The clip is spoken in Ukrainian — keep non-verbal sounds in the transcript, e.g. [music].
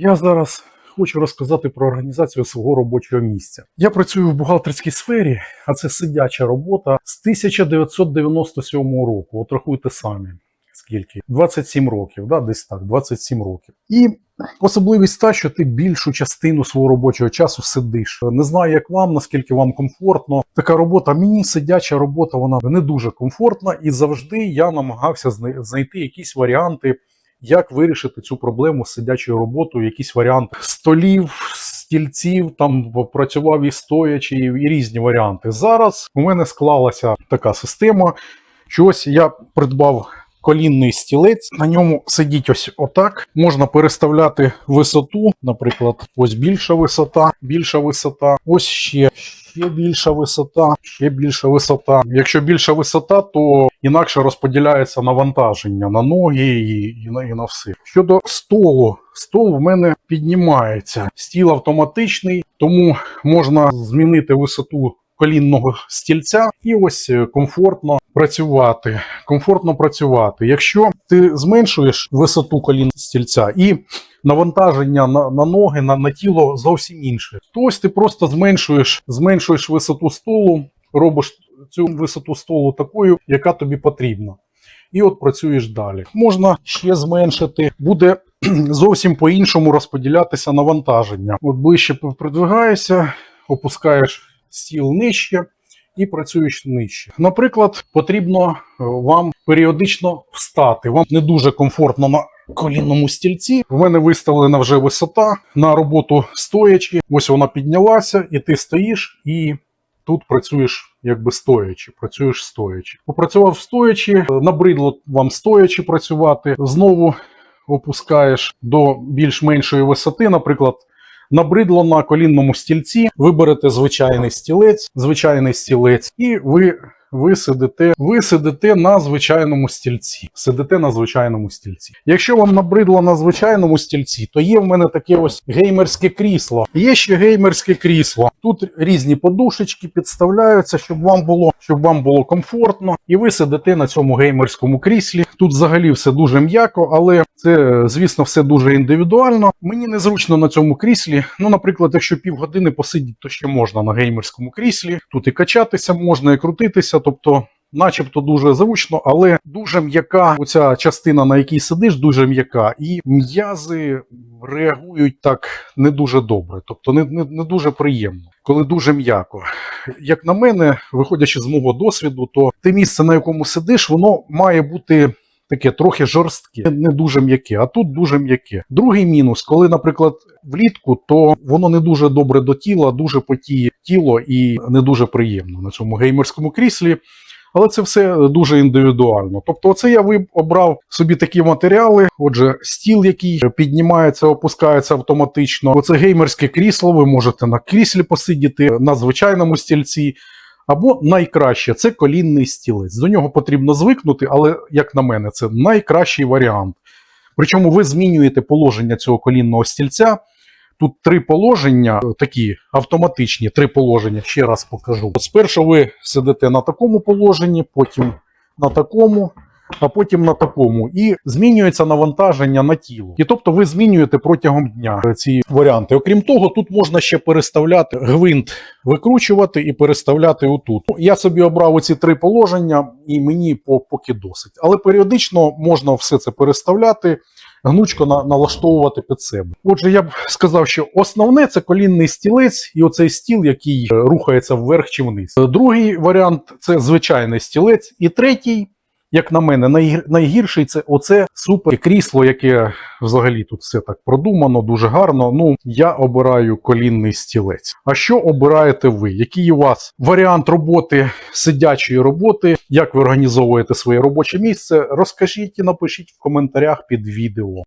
Я зараз хочу розказати про організацію свого робочого місця. Я працюю в бухгалтерській сфері, а це сидяча робота з 1997 року. От рахуйте самі. Скільки? 27 років, да, десь так, 27 років. І особливість та, що ти більшу частину свого робочого часу сидиш. Не знаю, як вам, наскільки вам комфортно. Така робота, мені сидяча робота, вона не дуже комфортна, і завжди я намагався знайти якісь варіанти, як вирішити цю проблему з сидячою роботою, якісь варіанти столів, стільців, там працював і стоячи, і різні варіанти. Зараз у мене склалася така система, що ось я придбав колінний стілець, на ньому сидіть ось отак. Можна переставляти висоту, наприклад, ось більша висота, більша висота, ось ще. Ще більша висота, ще більша висота. Якщо більша висота, то інакше розподіляється навантаження на ноги і, і, на, і на все. Щодо столу, стол в мене піднімається. Стіл автоматичний, тому можна змінити висоту колінного стільця і ось е, комфортно працювати. Комфортно працювати. Якщо ти зменшуєш висоту колін стільця і навантаження на, на ноги, на, на тіло зовсім інше, то ось ти просто зменшуєш, зменшуєш висоту столу, робиш цю висоту столу такою, яка тобі потрібна. І от працюєш далі. Можна ще зменшити, буде [clears throat] зовсім по-іншому розподілятися навантаження. От ближче придвигаєшся, опускаєш стіл нижче і працюєш нижче. Наприклад, потрібно е, вам періодично встати. Вам не дуже комфортно на колінному стільці. В мене виставлена вже висота на роботу стоячи. Ось вона піднялася, і ти стоїш і. Тут працюєш якби стоячи, працюєш стоячи. Попрацював стоячи, е, набридло вам стоячи працювати. Знову опускаєш до більш-меншої висоти, наприклад, набридло на колінному стільці, виберете звичайний стілець, звичайний стілець, і ви, ви, сидите, ви сидите на звичайному стільці. Сидите на звичайному стільці. Якщо вам набридло на звичайному стільці, то є в мене таке ось геймерське крісло. Є ще геймерське крісло. Тут різні подушечки підставляються, щоб вам було, щоб вам було комфортно. І ви сидите на цьому геймерському кріслі. Тут взагалі все дуже м'яко, але це, звісно, все дуже індивідуально. Мені незручно на цьому кріслі. Ну, наприклад, якщо півгодини посидіти, то ще можна на геймерському кріслі. Тут і качатися можна, і крутитися, тобто. Начебто дуже зручно, але дуже м'яка оця частина, на якій сидиш, дуже м'яка, і м'язи реагують так не дуже добре, тобто не, не, не дуже приємно, коли дуже м'яко. Як на мене, виходячи з мого досвіду, то те місце, на якому сидиш, воно має бути таке трохи жорстке, не дуже м'яке, а тут дуже м'яке. Другий мінус, коли, наприклад, влітку, то воно не дуже добре до тіла, дуже потіє тіло і не дуже приємно на цьому геймерському кріслі. Але це все дуже індивідуально. Тобто, оце я обрав собі такі матеріали. Отже, стіл, який піднімається, опускається автоматично. Оце геймерське крісло. Ви можете на кріслі посидіти, на звичайному стільці. Або найкраще це колінний стілець. До нього потрібно звикнути, але, як на мене, це найкращий варіант. Причому ви змінюєте положення цього колінного стільця. Тут три положення, такі автоматичні три положення, ще раз покажу. Спершу ви сидите на такому положенні, потім на такому, а потім на такому. І змінюється навантаження на тіло. І тобто ви змінюєте протягом дня ці варіанти. Окрім того, тут можна ще переставляти гвинт, викручувати і переставляти отут. Я собі обрав оці три положення, і мені поки досить. Але періодично можна все це переставляти гнучко на, налаштовувати під себе. Отже, я б сказав, що основне це колінний стілець і оцей стіл, який рухається вверх чи вниз. Другий варіант це звичайний стілець. І третій, як на мене, найгір- найгірший це оце супер крісло, яке взагалі тут все так продумано, дуже гарно. Ну, я обираю колінний стілець. А що обираєте ви? Який у вас варіант роботи, сидячої роботи? Як ви організовуєте своє робоче місце? Розкажіть і напишіть в коментарях під відео.